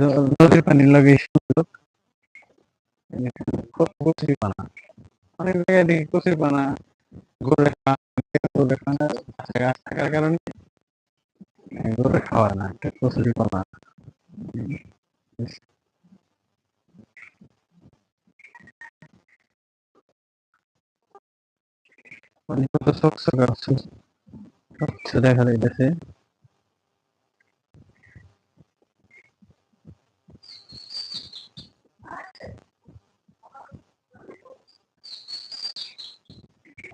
নদীর পানির লাগে সুযোগ কচুরি পানা অনেক জায়গায় দেখি কচুরি পানা। গরুরে গরুরে গাছ থাকার কারণে গরুরে খাওয়া না একটা কচুরি পানা দেখা যাইতেছে